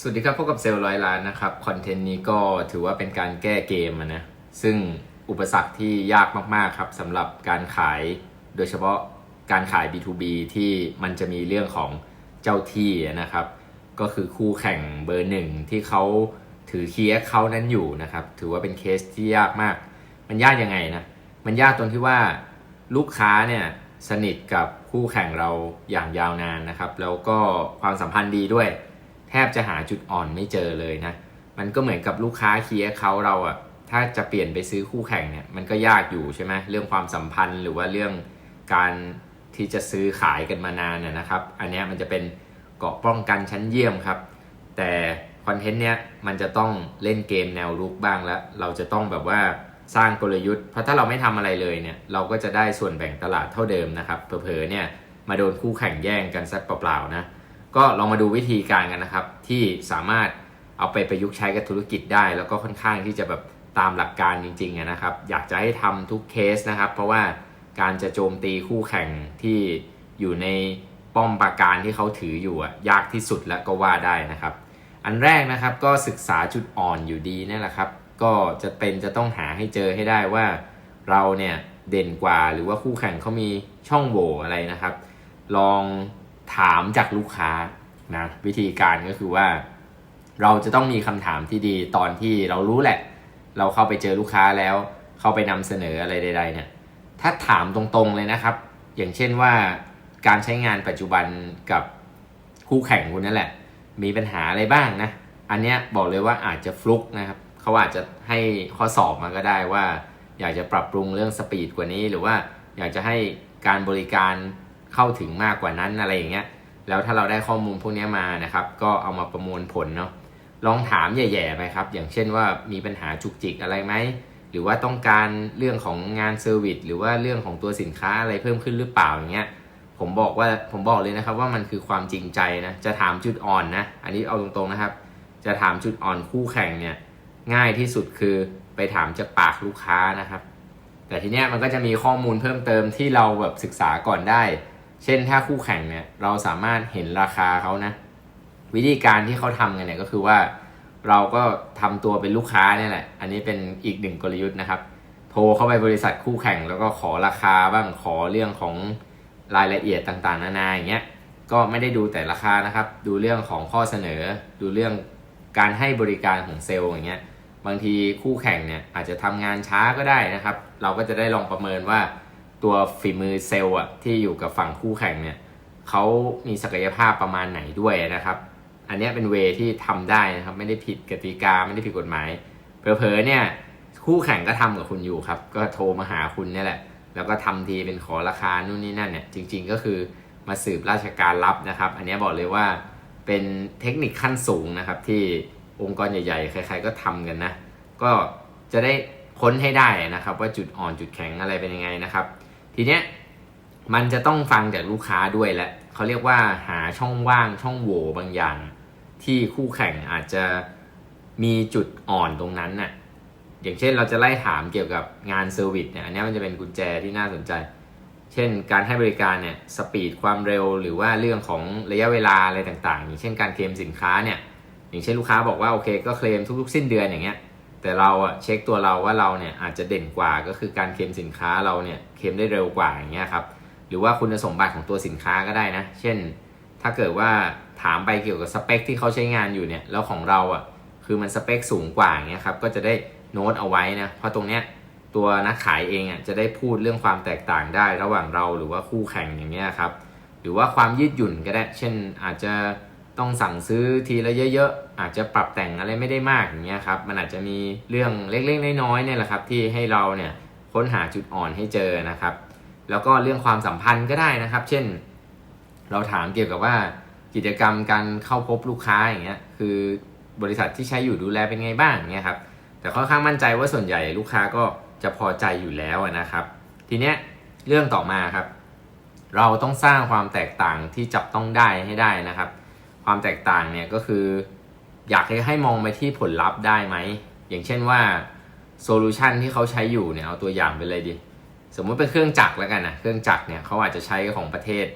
สวัสดีครับพบกับเซลล์ร้อยล้านนะครับคอนเทนต์นี้ก็ถือว่าเป็นการแก้เกมนะซึ่งอุปสรรคที่ยากมากๆครับสำหรับการขายโดยเฉพาะการขาย B2B ที่มันจะมีเรื่องของเจ้าที่นะครับ ก็คือคู่แข่งเบอร์หนึ่งที่เขาถือเคียเขานั้นอยู่นะครับ ถือว่าเป็นเคสที่ยากมาก มันยากยังไงนะมันยากตรงที่ว่าลูกค้าเนี่ยสนิทกับคู่แข่งเราอย่างยาวนานนะครับ แล้วก็ความสัมพันธ์ดีด้วย แทบจะหาจุดอ่อนไม่เจอเลยนะ มันก็เหมือนกับลูกค้าเคีย์เขาเราอะถ้าจะเปลี่ยนไปซื้อคู่แข่งเนี่ยมันก็ยากอยู่ใช่ไหมเรื่องความสัมพันธ์หรือว่าเรื่องการที่จะซื้อขายกันมานานน่ยนะครับ อันนี้มันจะเป็นเกาะป้องกันชั้นเยี่ยมครับ แต่คอนเทนต์เนี้ยมันจะต้องเล่นเกมแนวรุกบ้างแล้ว เราจะต้องแบบว่าสร้างกลยุทธ์ เพราะถ้าเราไม่ทำอะไรเลยเนี่ยเราก็จะได้ส่วนแบ่งตลาดเท่าเดิมนะครับเผลอๆเนี่ยมาโดนคู่แข่งแย่งกันสักเปล่าๆนะ ก็ลองมาดูวิธีการกันนะครับ ที่สามารถเอาไปประยุกต์ใช้กับธุรกิจได้ แล้วก็ค่อนข้างที่จะแบบตามหลักการจริงๆนะครับ อยากจะให้ทำทุกเคสนะครับ เพราะว่าการจะโจมตีคู่แข่งที่อยู่ในป้อมปราการที่เขาถืออยู่อะยากที่สุดแล้วก็ว่าได้นะครับ อันแรกนะครับก็ศึกษาจุดอ่อนอยู่ดีนั่นแหละครับ ก็จะเป็นจะต้องหาให้เจอให้ได้ว่าเราเนี่ยเด่นกว่าหรือว่าคู่แข่งเขามีช่องโหว่อะไรนะครับ ลอง ถามจากลูกค้านะวิธีการก็คือว่า เราจะต้องมีคำถามที่ดีตอนที่เรารู้แหละ เราเข้าไปเจอลูกค้าแล้ว เข้าไปนำเสนออะไรใด ๆ เนี่ย ถ้าถามตรงๆเลยนะครับ อย่างเช่นว่าการใช้งานปัจจุบันกับคู่แข่งคุณนั่นแหละ มีปัญหาอะไรบ้างนะ อันเนี้ยบอกเลยว่าอาจจะฟลุกนะครับเขาอาจจะให้ข้อสอบมาก็ได้ว่า อยากจะปรับปรุงเรื่องสปีดกว่านี้ หรือว่าอยากจะให้การบริการ เข้าถึงมากกว่านั้นอะไรอย่างเงี้ยแล้วถ้าเราได้ข้อมูลพวกนี้มานะครับ ก็เอามาประมวลผลเนาะลองถามแย่ๆไปครับ อย่างเช่นว่ามีปัญหาจุกจิกอะไรไหมหรือว่าต้องการเรื่องของงานเซอร์วิสหรือว่าเรื่องของตัวสินค้าอะไรเพิ่มขึ้นหรือเปล่าอย่างเงี้ยผมบอกว่าผมบอกเลยนะครับว่ามันคือความจริงใจนะจะถามจุดอ่อนนะ อันนี้เอาตรงๆนะครับ จะถามจุดอ่อนคู่แข่งเนี่ยง่ายที่สุดคือไปถามจากปากลูกค้านะครับ แต่ทีเนี้ยมันก็จะมีข้อมูลเพิ่มเติมที่เราแบบศึกษาก่อนได้ เช่นถ้าคู่แข่งเนี่ยเราสามารถเห็นราคาเขานะ วิธีการที่เขาทำกันเนี่ยก็คือว่าเราก็ทำตัวเป็นลูกค้าเนี่ยแหละ อันนี้เป็นอีกหนึ่งกลยุทธ์นะครับ โทรเข้าไปบริษัทคู่แข่งแล้วก็ขอราคาบ้างขอเรื่องของรายละเอียดต่างๆ นานาอย่างเงี้ย ก็ไม่ได้ดูแต่ราคานะครับ ดูเรื่องของข้อเสนอ ดูเรื่องการให้บริการของเซลล์อย่างเงี้ย บางทีคู่แข่งเนี่ยอาจจะทำงานช้าก็ได้นะครับ เราก็จะได้ลองประเมินว่า ตัวฝีมือเซลล์อะที่อยู่กับฝั่งคู่แข่งเนี่ยเขามีศักยภาพประมาณไหนด้วยนะครับ อันนี้เป็นเวที่ทำได้นะครับ ไม่ได้ผิดกติกาไม่ได้ผิดกฎหมายเผลอเนี่ยคู่แข่งก็ทำกับคุณอยู่ครับ ก็โทรมาหาคุณเนี่ยแหละ แล้วก็ทำทีเป็นขอราคานู่นนี่นั่นเนี่ยจริง ๆ ก็คือมาสืบราชการลับนะครับ อันนี้บอกเลยว่าเป็นเทคนิคขั้นสูงนะครับ ที่องค์กรใหญ่ๆ ใคร ๆ ก็ทำกันนะ ก็จะได้ค้นให้ได้นะครับ ว่าจุดอ่อนจุดแข็งอะไรเป็นยังไงนะครับ ทีเนี้ยมันจะต้องฟังจากลูกค้าด้วยแหละเขาเรียกว่าหาช่องว่างช่องโหว่บางอย่าง ที่คู่แข่งอาจจะมีจุดอ่อนตรงนั้นน่ะอย่างเช่นเราจะไล่ถามเกี่ยวกับงานเซอร์วิสเนี่ยอันนี้มันจะเป็นกุญแจที่น่าสนใจ เช่นการให้บริการเนี่ยสปีดความเร็วหรือว่าเรื่องของระยะเวลาอะไรต่างๆ อย่างเช่นการเคลมสินค้าเนี่ยอย่างเช่นลูกค้าบอกว่าโอเคก็เคลมทุกๆ สิ้นเดือนอย่างเงี้ย แต่เราอะเช็คตัวเราว่าเราเนี่ยอาจจะเด่นกว่าก็คือการเคลมสินค้าเราเนี่ยเคลมได้เร็วกว่าอย่างเงี้ยครับหรือว่าคุณสมบัติของตัวสินค้าก็ได้นะ เช่น ถ้าเกิดว่าถามไปเกี่ยวกับสเปคที่เขาใช้งานอยู่เนี่ยแล้วของเราอะคือมันสเปคสูงกว่าอย่างเงี้ยครับก็จะได้โน้ตเอาไว้นะเพราะตรงเนี้ยตัวนักขายเองอะจะได้พูดเรื่องความแตกต่างได้ระหว่างเราหรือว่าคู่แข่งอย่างเงี้ยครับหรือว่าความยืดหยุ่นก็ได้ เช่นอาจจะ ต้องสั่งซื้อทีละเยอะๆ อาจจะปรับแต่งอะไรไม่ได้มากอย่างเงี้ยครับ มันอาจจะมีเรื่องเล็กๆ น้อยๆเนี่ยแหละครับ ที่ให้เราเนี่ยค้นหาจุดอ่อนให้เจอนะครับ แล้วก็เรื่องความสัมพันธ์ก็ได้นะครับ เช่น เราถามเกี่ยวกับว่ากิจกรรมการเข้าพบลูกค้าอย่างเงี้ย คือบริษัทที่ใช้อยู่ดูแลเป็นไงบ้างเงี้ยครับ แต่ค่อนข้างมั่นใจว่าส่วนใหญ่ลูกค้าก็จะพอใจอยู่แล้วนะครับ ทีเนี้ยเรื่องต่อมาครับ เราต้องสร้างความแตกต่างที่จับต้องได้ให้ได้นะครับ ความแตกต่างเนี่ยก็คือ อยากให้มองไปที่ผลลัพธ์ได้ไหม อย่างเช่นว่าโซลูชันที่เขาใช้อยู่เนี่ยเอาตัวอย่างไปเลยดิสมมุติเป็นเครื่องจักรแล้วกันนะเครื่องจักรเนี่ยเขาอาจจะใช้ของประเทศ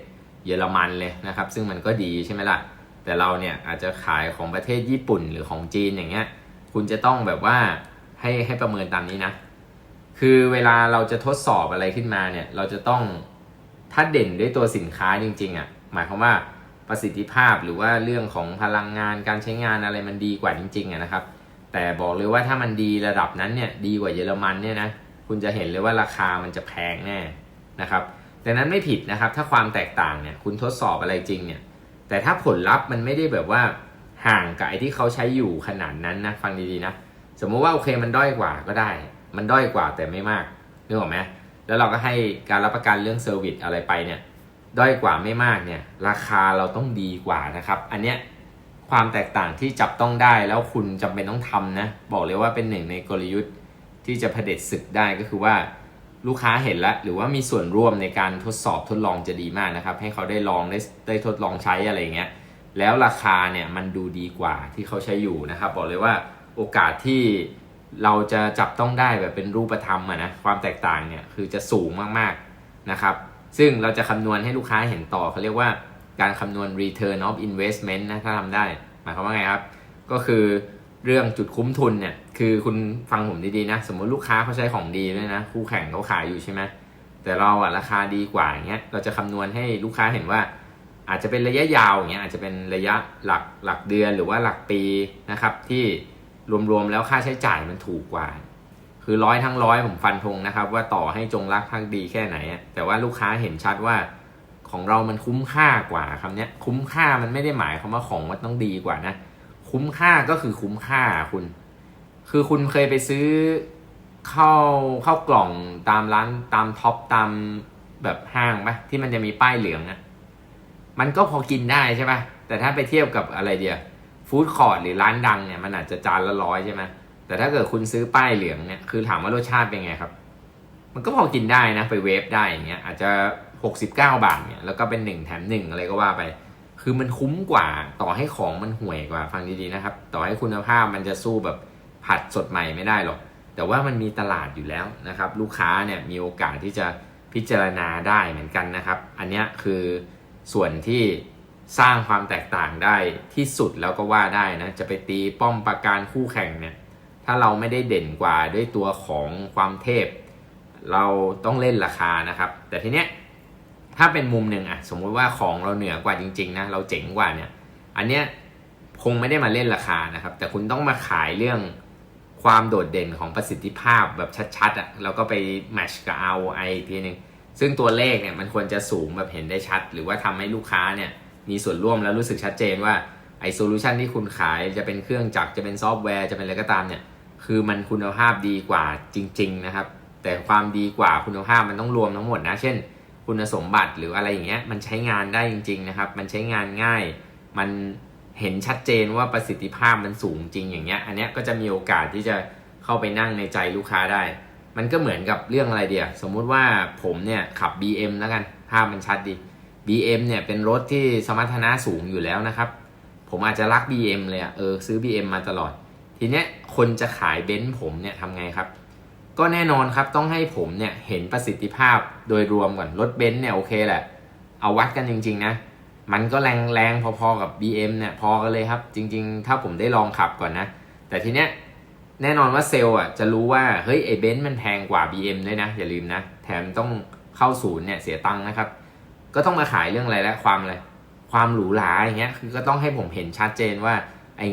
เยอรมันเลยนะครับ ซึ่งมันก็ดีใช่ไหมล่ะ แต่เราเนี่ยอาจจะขายของประเทศญี่ปุ่นหรือของจีนอย่างเงี้ย คุณจะต้องแบบว่าให้ให้ประเมินตามนี้นะ คือเวลาเราจะทดสอบอะไรขึ้นมาเนี่ย เราจะต้องถ้าเด่นด้วยตัวสินค้าจริงๆอะ่ะ หมายความว่า ประสิทธิภาพหรือว่าเรื่องของพลังงานการใช้งานอะไรมันดีกว่าจริงๆนะครับ แต่บอกเลยว่าถ้ามันดีระดับนั้นเนี่ยดีกว่าเยอรมันเนี่ยนะคุณจะเห็นเลยว่าราคามันจะแพงแน่นะครับดังนั้นไม่ผิดนะครับ ถ้าความแตกต่างเนี่ยคุณทดสอบอะไรจริงเนี่ยแต่ถ้าผลลัพธ์มันไม่ได้แบบว่าห่างกับไอ้ที่เขาใช้อยู่ขนาดนั้นนะฟังดีๆนะสมมุติว่าโอเคมันด้อยกว่าก็ได้ มันด้อยกว่าแต่ไม่มากนึกออกไหมแล้วเราก็ให้การรับประกันเรื่องเซอร์วิสอะไรไปเนี่ย ด้อยกว่าไม่มากเนี่ยราคาเราต้องดีกว่านะครับ อันเนี้ยความแตกต่างที่จับต้องได้แล้วคุณจำเป็นต้องทำนะ บอกเลยว่าเป็นหนึ่งในกลยุทธ์ที่จะเผด็จศึกได้ก็คือว่าลูกค้าเห็นแล้ว หรือว่ามีส่วนร่วมในการทดสอบทดลองจะดีมากนะครับ ให้เขาได้ลองได้ได้ทดลองใช้อะไรอย่างเงี้ยแล้วราคาเนี่ยมันดูดีกว่าที่เขาใช้อยู่นะครับ บอกเลยว่าโอกาสที่เราจะจับต้องได้แบบเป็นรูปธรรมอะนะความแตกต่างเนี่ยคือจะสูงมากๆนะครับ ซึ่งเราจะคำนวณให้ลูกค้าเห็นต่อเขาเรียกว่าการคำนวณ return of investment นะถ้าทำได้ หมายความว่าไงครับ ก็คือเรื่องจุดคุ้มทุนเนี่ยคือคุณฟังผมดีๆนะ สมมติลูกค้าเขาใช้ของดีด้วยนะ คู่แข่งเขาขายอยู่ใช่ไหมแต่เราอะราคาดีกว่าอย่างเงี้ยเราจะคำนวณให้ลูกค้าเห็นว่า อาจจะเป็นระยะยาวอย่างเงี้ยอาจจะเป็นระยะหลักหลักเดือนหรือว่าหลักปีนะครับที่รวมๆแล้วค่าใช้จ่ายมันถูกกว่า คือร้อยทั้งร้อยผมฟันธงนะครับ ว่าต่อให้จงรักภักดีแค่ไหน แต่ว่าลูกค้าเห็นชัดว่าของเรามันคุ้มค่ากว่าคำนี้คุ้มค่ามันไม่ได้หมายความว่าของมันต้องดีกว่านะ คุ้มค่าก็คือคุ้มค่าคุณ คือคุณเคยไปซื้อข้าวข้าวกล่องตามร้านตามท็อปตามแบบห้างปะที่มันจะมีป้ายเหลืองอะมันก็พอกินได้ใช่ปะแต่ถ้าไปเทียบกับอะไรเดียวฟู้ดคอร์ทหรือร้านดังเนี่ยมันอาจจะจานละร้อยใช่ไหม แต่ถ้าเกิดคุณซื้อป้ายเหลืองเนี่ยคือถามว่ารสชาติเป็นไงครับ มันก็พอกินได้นะไปเวฟได้อย่างเงี้ยอาจจะ 69 บาทเนี่ยแล้วก็เป็น 1 แถม 1 อะไรก็ว่าไป คือมันคุ้มกว่าต่อให้ของมันห่วยกว่าฟังดีๆนะครับ ต่อให้คุณภาพมันจะสู้แบบผัดสดใหม่ไม่ได้หรอก แต่ว่ามันมีตลาดอยู่แล้วนะครับ ลูกค้าเนี่ยมีโอกาสที่จะพิจารณาได้เหมือนกันนะครับ อันเนี้ยคือส่วนที่สร้างความแตกต่างได้ที่สุดแล้วก็ว่าได้นะ จะไปตีป้อมประการคู่แข่งเนี่ยาเราไม่ได้เด่นกว่าด้วยตัวของความเทพ เราต้องเล่นราคานะครับ แต่ทีเนี้ยถ้าเป็นมุมหนึ่งอะสมมุติว่าของเราเหนือกว่าจริงๆนะเราเจ๋งกว่าเนี่ย อันเนี้ยคงไม่ได้มาเล่นราคานะครับ แต่คุณต้องมาขายเรื่องความโดดเด่นของประสิทธิภาพแบบชัดๆอะแล้วก็ไปแมชกับ ROI อีกทีหนึงซึ่งตัวเลขเนี่ยมันควรจะสูงแบบเห็นได้ชัด หรือว่าทำให้ลูกค้าเนี่ยมีส่วนร่วมแล้วรู้สึกชัดเจนว่าไอโซลูชันที่คุณขายจะเป็นเครื่องจักรจะเป็นซอฟต์แวร์จะเป็นอะไรก็ตามเนี่ย คือมันคุณภาพดีกว่าจริง ๆ นะครับ แต่ความดีกว่าคุณภาพมันต้องรวมทั้งหมดนะ เช่น คุณสมบัติหรืออะไรอย่างเงี้ยมันใช้งานได้จริง ๆ นะครับ มันใช้งานง่าย มันเห็นชัดเจนว่าประสิทธิภาพมันสูงจริงอย่างเงี้ย อันเนี้ยก็จะมีโอกาสที่จะเข้าไปนั่งในใจลูกค้าได้ มันก็เหมือนกับเรื่องอะไรเดียวสมมุติว่าผมเนี่ยขับ BM แล้วกันภาพมันชัดดี BM เนี่ยเป็นรถที่สมรรถนะสูงอยู่แล้วนะครับ ผมอาจจะรัก BM เลยอะเออซื้อ BM มาตลอด ทีเนี้ยคนจะขายเบนซ์ผมเนี่ยทำไงครับ ก็แน่นอนครับต้องให้ผมเนี่ยเห็นประสิทธิภาพโดยรวมก่อนรถเบนซ์เนี่ยโอเคแหละ เอาวัดกันจริง ๆ นะ มันก็แรงแรงพอๆกับ BM เนี่ยพอกันเลยครับ จริง ๆ ถ้าผมได้ลองขับก่อนนะ แต่ทีเนี้ยแน่นอนว่าเซลล์อะจะรู้ว่าเฮ้ยไอ้เบนซ์มันแพงกว่า BM ด้วยนะ อย่าลืมนะ แถมต้องเข้าศูนย์เนี่ยเสียตังค์นะครับ ก็ต้องมาขายเรื่องอะไรและความอะไรความหรูหราอย่างเงี้ยคือก็ต้องให้ผมเห็นชัดเจนว่า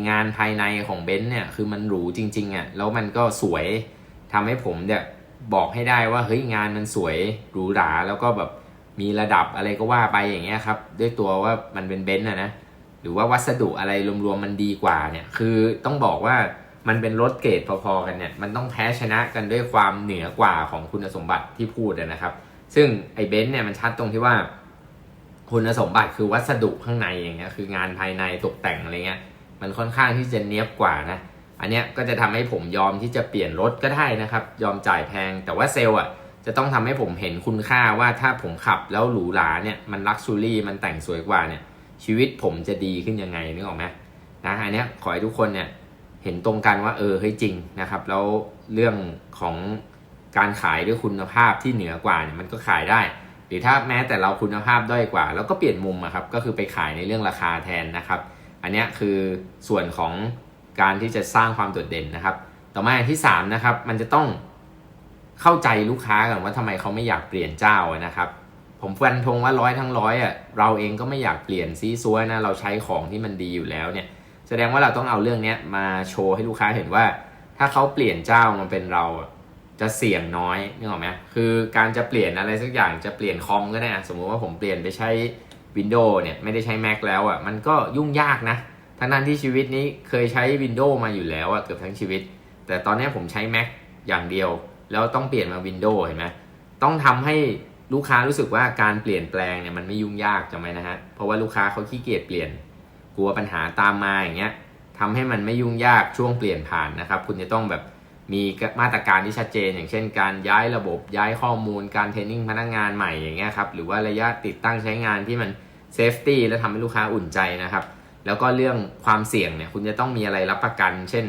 งานภายในของเบนซ์เนี่ยคือมันหรูจริงๆอะแล้วมันก็สวยทำให้ผมเนี่ยบอกให้ได้ว่าเฮ้ยงานมันสวยหรูหราแล้วก็แบบมีระดับอะไรก็ว่าไปอย่างเงี้ยครับด้วยตัวว่ามันเป็นเบนซ์อะนะหรือว่าวัสดุอะไรรวมๆมันดีกว่าเนี่ยคือต้องบอกว่ามันเป็นรถเกรดพอๆกันเนี่ยมันต้องแพ้ชนะกันด้วยความเหนือกว่าของคุณสมบัติที่พูดนะครับ ซึ่งไอ้เบนซ์เนี่ยมันชัดตรงที่ว่าคุณสมบัติคือวัสดุข้างในอย่างเงี้ยคืองานภายในตกแต่งอะไรเงี้ย มันค่อนข้างที่จะเนี้ยบกว่านะ อันเนี้ยก็จะทำให้ผมยอมที่จะเปลี่ยนรถก็ได้นะครับ ยอมจ่ายแพง แต่ว่าเซลล์อะจะต้องทำให้ผมเห็นคุณค่าว่าถ้าผมขับแล้วหรูหราเนี่ยมันลักชูรี่มันแต่งสวยกว่าเนี่ยชีวิตผมจะดีขึ้นยังไงนึกออกไหมนะอันเนี้ยขอให้ทุกคนเนี่ยเห็นตรงกันว่าเออเฮ้ยจริงนะครับ แล้วเรื่องของการขายด้วยคุณภาพที่เหนือกว่าเนี่ยมันก็ขายได้ หรือถ้าแม้แต่เราคุณภาพด้อยกว่า เราก็เปลี่ยนมุมอะครับก็คือไปขายในเรื่องราคาแทนนะครับ อันนี้คือส่วนของการที่จะสร้างความโดดเด่นนะครับ ต่อมาอันที่3นะครับมันจะต้องเข้าใจลูกค้าก่อนว่าทำไมเขาไม่อยากเปลี่ยนเจ้านะครับผมฟันธงว่าร้อยทั้งร้อยอะเราเองก็ไม่อยากเปลี่ยนซีซัวนะเราใช้ของที่มันดีอยู่แล้วเนี่ยแสดงว่าเราต้องเอาเรื่องนี้มาโชว์ให้ลูกค้าเห็นว่า ถ้าเขาเปลี่ยนเจ้ามาเป็นเราจะเสี่ยงน้อยนึกออกไหมคือการจะเปลี่ยนอะไรสักอย่างจะเปลี่ยนคอมก็ได้อะสมมุติว่าผมเปลี่ยนไปใช้ Windows เนี่ยไม่ได้ใช้ Mac แล้วอะมันก็ยุ่งยากนะทั้งนั้นที่ชีวิตนี้เคยใช้ Windows มาอยู่แล้วอะเกือบทั้งชีวิต แต่ตอนนี้ผมใช้ Mac อย่างเดียว แล้วต้องเปลี่ยนมา Windows เห็นไหมต้องทำให้ลูกค้ารู้สึกว่าการเปลี่ยนแปลงเนี่ยมันไม่ยุ่งยากจำไหมนะฮะเพราะว่าลูกค้าเขาขี้เกียจเปลี่ยนกลัวปัญหาตามมาอย่างเงี้ยทำให้มันไม่ยุ่งยากช่วงเปลี่ยนผ่านนะครับ คุณจะต้องแบบ มีมาตรการที่ชัดเจน อย่างเช่น การย้ายระบบย้ายข้อมูล การเทรนนิ่งพนักงานใหม่อย่างเงี้ยครับหรือว่าระยะติดตั้งใช้งานที่มันเซฟตี้และทำให้ลูกค้าอุ่นใจนะครับ แล้วก็เรื่องความเสี่ยงเนี่ยคุณจะต้องมีอะไรรับประกัน เช่น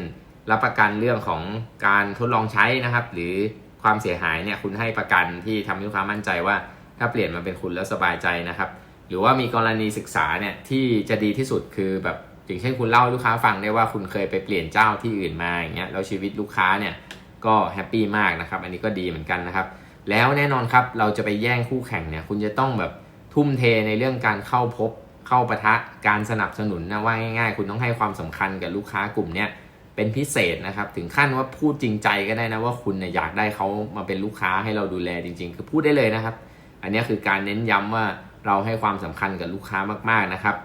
รับประกันเรื่องของการทดลองใช้นะครับ หรือความเสียหายเนี่ยคุณให้ประกันที่ทำให้ลูกค้ามั่นใจว่า ถ้าเปลี่ยนมาเป็นคุณแล้วสบายใจนะครับ หรือว่ามีกรณีศึกษาเนี่ยที่จะดีที่สุดคือแบบ อย่างเช่นคุณเล่าลูกค้าฟังได้ว่าคุณเคยไปเปลี่ยนเจ้าที่อื่นมาอย่างเงี้ยแล้วชีวิตลูกค้าเนี่ยก็แฮปปี้มากนะครับอันนี้ก็ดีเหมือนกันนะครับ แล้วแน่นอนครับเราจะไปแย่งคู่แข่งเนี่ยคุณจะต้องแบบทุ่มเทในเรื่องการเข้าพบเข้าปะทะการสนับสนุนนะว่าง่ายๆ คุณต้องให้ความสำคัญกับลูกค้ากลุ่มเนี้ยเป็นพิเศษนะครับ ถึงขั้นว่าพูดจริงใจก็ได้นะว่าคุณเนี่ยอยากได้เขามาเป็นลูกค้าให้เราดูแลจริง ๆ คือพูดได้เลยนะครับ อันนี้คือการเน้นย้ำว่าเราให้ความสำคัญกับลูกค้ามากๆนะครับ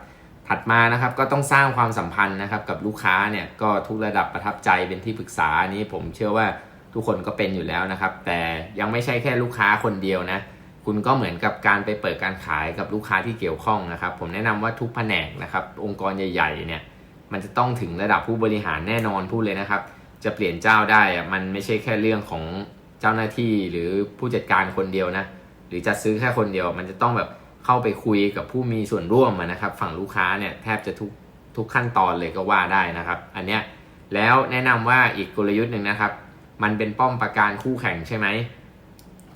ถัดมานะครับก็ต้องสร้างความสัมพันธ์นะครับกับลูกค้าเนี่ยก็ทุกระดับประทับใจเป็นที่ปรึกษานี้ผมเชื่อว่าทุกคนก็เป็นอยู่แล้วนะครับ แต่ยังไม่ใช่แค่ลูกค้าคนเดียวนะคุณก็เหมือนกับการไปเปิดการขายกับลูกค้าที่เกี่ยวข้องนะครับ ผมแนะนำว่าทุกแผนกนะครับองค์กรใหญ่ๆเนี่ยมันจะต้องถึงระดับผู้บริหารแน่นอนพูดเลยนะครับ จะเปลี่ยนเจ้าได้อะมันไม่ใช่แค่เรื่องของเจ้าหน้าที่หรือผู้จัดการคนเดียวนะหรือจะซื้อแค่คนเดียว มันจะต้องแบบ เข้าไปคุยกับผู้มีส่วนร่วมนะครับ ฝั่งลูกค้าเนี่ยแทบจะทุกทุกขั้นตอนเลยก็ว่าได้นะครับ อันเนี้ยแล้วแนะนำว่าอีกกลยุทธ์หนึ่งนะครับ มันเป็นป้อมประการคู่แข่งใช่ไหม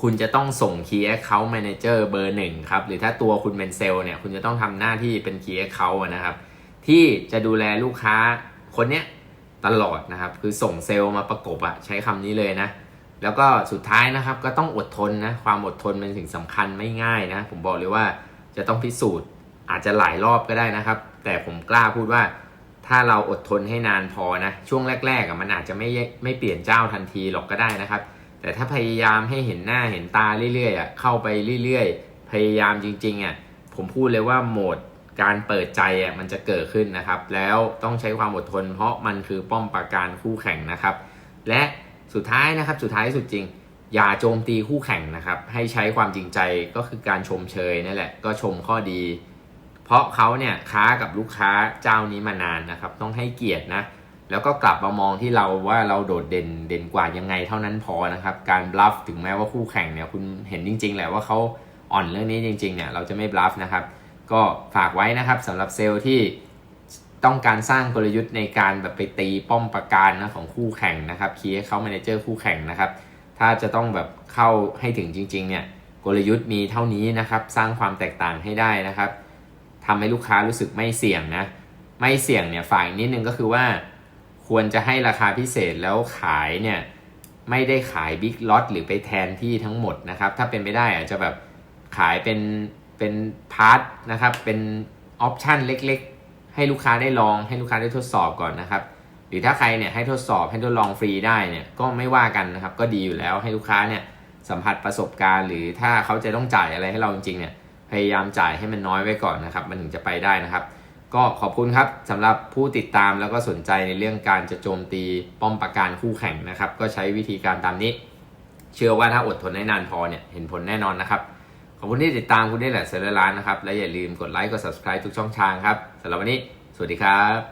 คุณจะต้องส่ง Key Account Manager เบอร์หนึ่งครับ หรือถ้าตัวคุณเป็นเซลล์เนี่ย คุณจะต้องทำหน้าที่เป็น Key Account นะครับ ที่จะดูแลลูกค้าคนเนี้ยตลอดนะครับ คือส่งเซลล์มาประกบอะใช้คำนี้เลยนะ แล้วก็สุดท้ายนะครับก็ต้องอดทนนะความอดทนเป็นสิ่งสำคัญไม่ง่ายนะผมบอกเลยว่าจะต้องพิสูจน์อาจจะหลายรอบก็ได้นะครับ แต่ผมกล้าพูดว่าถ้าเราอดทนให้นานพอนะช่วงแรกๆมันอาจจะไม่ไม่เปลี่ยนเจ้าทันทีหรอกก็ได้นะครับ แต่ถ้าพยายามให้เห็นหน้าเห็นตาเรื่อยๆอเข้าไปเรื่อยๆ พยายามจริงๆอะผมพูดเลยว่าโหมดการเปิดใจอะมันจะเกิดขึ้นนะครับ แล้วต้องใช้ความอดทน เพราะมันคือป้อมปราการคู่แข่งนะครับ และ สุดท้ายนะครับสุดท้ายสุดจริง อย่าโจมตีคู่แข่งนะครับ ให้ใช้ความจริงใจก็คือการชมเชยนั่นแหละ ก็ชมข้อดี เพราะเขาเนี่ยค้ากับลูกค้าเจ้านี้มานานนะครับ ต้องให้เกียรตินะแล้วก็กลับมามองที่เราว่าเราโดดเด่นเด่นกว่ายังไงเท่านั้นพอนะครับ การบลัฟถึงแม้ว่าคู่แข่งเนี่ยคุณเห็นจริง ๆ แหละว่าเขาอ่อนเรื่องนี้จริงๆเนี่ยเราจะไม่บลัฟนะครับ ก็ฝากไว้นะครับสำหรับเซลล์ที่ ต้องการสร้างกลยุทธ์ในการแบบไปตีป้อมประการนะของคู่แข่งนะครับคีย์เขาแมเนเจอร์คู่แข่งนะครับ ถ้าจะต้องแบบเข้าให้ถึงจริง ๆ เนี่ยกลยุทธ์มีเท่านี้นะครับ สร้างความแตกต่างให้ได้นะครับทำให้ลูกค้ารู้สึกไม่เสี่ยงนะ ไม่เสี่ยงเนี่ยฝ่ายนิดนึงก็คือว่า ควรจะให้ราคาพิเศษแล้วขายเนี่ยไม่ได้ขายบิ๊กล็อตหรือไปแทนที่ทั้งหมดนะครับ ถ้าเป็นไปได้อาจจะแบบขายเป็นเป็นพาร์ทนะครับ เป็นออปชันเล็ก ให้ลูกค้าได้ลองให้ลูกค้าได้ทดสอบก่อนนะครับ หรือถ้าใครเนี่ยให้ทดสอบให้ทดลองฟรีได้เนี่ยก็ไม่ว่ากันนะครับ ก็ดีอยู่แล้วให้ลูกค้าเนี่ยสัมผัสประสบการณ์ หรือถ้าเขาจะต้องจ่ายอะไรให้เราจริงๆเนี่ยพยายามจ่ายให้มันน้อยไว้ก่อนนะครับ มันถึงจะไปได้นะครับ ก็ขอบคุณครับสำหรับผู้ติดตามแล้วก็สนใจในเรื่องการจะโจมตีป้อมปราการคู่แข่งนะครับ ก็ใช้วิธีการตามนี้ เชื่อว่าถ้าอดทนได้นานพอเนี่ยเห็นผลแน่นอนนะครับ ขอบคุณที่ติดตามคุณนี่แหละเซเลร้านนะครับ และอย่าลืมกดไลค์กด subscribe ทุกช่องทางครับสำหรับวันนี้ สวัสดีครับ